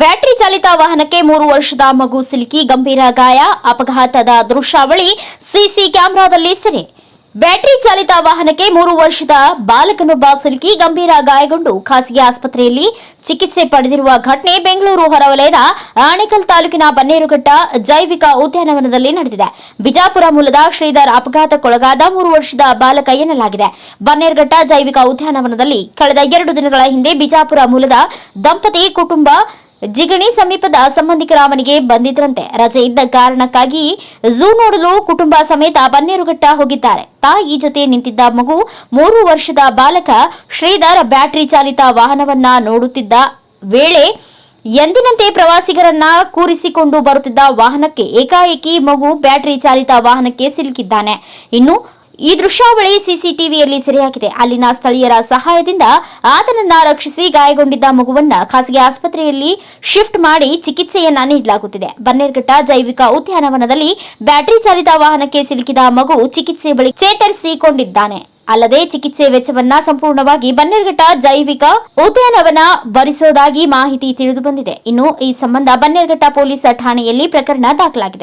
Battery ಚಾಲಿತ ವಾಹನಕ್ಕೆ ಮೂರು ವರ್ಷದ ಮಗು ಸಿಲುಕಿ ಗಂಭೀರ ಗಾಯ, ಅಪಘಾತದ ದೃಶ್ಯಾವಳಿ, ಸಿಸಿ ಕ್ಯಾಮೆರಾದಲ್ಲಿ ಸೆರೆ. ಬ್ಯಾಟರಿ ಚಾಲಿತ ವಾಹನಕ್ಕೆ ಮೂರು ವರ್ಷದ ಬಾಲಕನೊಬ್ಬ ಸಿಲುಕಿ ಗಂಭೀರ ಗಾಯಗೊಂಡು ಖಾಸಗಿ ಆಸ್ಪತ್ರೆಯಲ್ಲಿ ಚಿಕಿತ್ಸೆ ಪಡೆದಿರುವ ಘಟನೆ ಬೆಂಗಳೂರು ಹೊರವಲಯದ ಆಣೆಕಲ್ ತಾಲೂಕಿನ ಬನ್ನೇರುಘಟ್ಟ ಜೈವಿಕ ಉದ್ಯಾನವನದಲ್ಲಿ ನಡೆದಿದೆ. ಬಿಜಾಪುರ ಮೂಲದ ಶ್ರೀಧರ್ ಅಪಘಾತಕ್ಕೊಳಗಾದ ಮೂರು ವರ್ಷದ ಬಾಲಕ ಎನ್ನಲಾಗಿದೆ. ಬನ್ನೇರುಘಟ್ಟ ಜೈವಿಕ ಉದ್ಯಾನವನದಲ್ಲಿ ಕಳೆದ ಎರಡು ದಿನಗಳ ಹಿಂದೆ ಬಿಜಾಪುರ ಮೂಲದ ದಂಪತಿ ಕುಟುಂಬ ಜಿಗಣಿ ಸಮೀಪದ ಸಂಬಂಧಿಕರ ಮನೆಗೆ ಬಂದಿದ್ರಂತೆ ರಜೆ ಇದ್ದ ಕಾರಣಕ್ಕಾಗಿ ಝೂ ನೋಡಲು ಕುಟುಂಬ ಸಮೇತ ಬನ್ನೇರುಘಟ್ಟ ಹೋಗಿದ್ದಾರೆ. ತಾಯಿ ಜೊತೆ ನಿಂತಿದ್ದ ಮಗು, ಮೂರು ವರ್ಷದ ಬಾಲಕ ಶ್ರೀಧರ್ ಬ್ಯಾಟರಿ ಚಾಲಿತ ವಾಹನವನ್ನ ನೋಡುತ್ತಿದ್ದ ವೇಳೆ ಎಂದಿನಂತೆ ಪ್ರವಾಸಿಗರನ್ನ ಕೂರಿಸಿಕೊಂಡು ಬರುತ್ತಿದ್ದ ವಾಹನಕ್ಕೆ ಏಕಾಏಕಿ ಮಗು ಬ್ಯಾಟರಿ ಚಾಲಿತ ವಾಹನಕ್ಕೆ ಸಿಲುಕಿದ್ದಾನೆ. ಇನ್ನು ಈ ದೃಶ್ಯಾವಳಿ ಸಿಸಿಟಿವಿಯಲ್ಲಿ ಸೆರೆಯಾಗಿದೆ. ಅಲ್ಲಿನ ಸ್ಥಳೀಯರ ಸಹಾಯದಿಂದ ಆತನನ್ನ ರಕ್ಷಿಸಿ ಗಾಯಗೊಂಡಿದ್ದ ಮಗುವನ್ನ ಖಾಸಗಿ ಆಸ್ಪತ್ರೆಯಲ್ಲಿ ಶಿಫ್ಟ್ ಮಾಡಿ ಚಿಕಿತ್ಸೆಯನ್ನ ನೀಡಲಾಗುತ್ತಿದೆ. ಬನ್ನೇರ್ಘಟ್ಟ ಜೈವಿಕ ಉದ್ಯಾನವನದಲ್ಲಿ ಬ್ಯಾಟರಿ ಚಾಲಿತ ವಾಹನಕ್ಕೆ ಸಿಲುಕಿದ ಮಗು ಚಿಕಿತ್ಸೆ ಬಳಿ ಚೇತರಿಸಿಕೊಂಡಿದ್ದಾನೆ. ಅಲ್ಲದೆ ಚಿಕಿತ್ಸೆ ವೆಚ್ಚವನ್ನ ಸಂಪೂರ್ಣವಾಗಿ ಬನ್ನೇರ್ಘಟ್ಟ ಜೈವಿಕ ಉದ್ಯಾನವನ ಭರಿಸುವುದಾಗಿ ಮಾಹಿತಿ ತಿಳಿದು ಬಂದಿದೆ. ಇನ್ನು ಈ ಸಂಬಂಧ ಬನ್ನೇರ್ಘಟ್ಟ ಪೊಲೀಸ್ ಠಾಣೆಯಲ್ಲಿ ಪ್ರಕರಣ ದಾಖಲಾಗಿದೆ.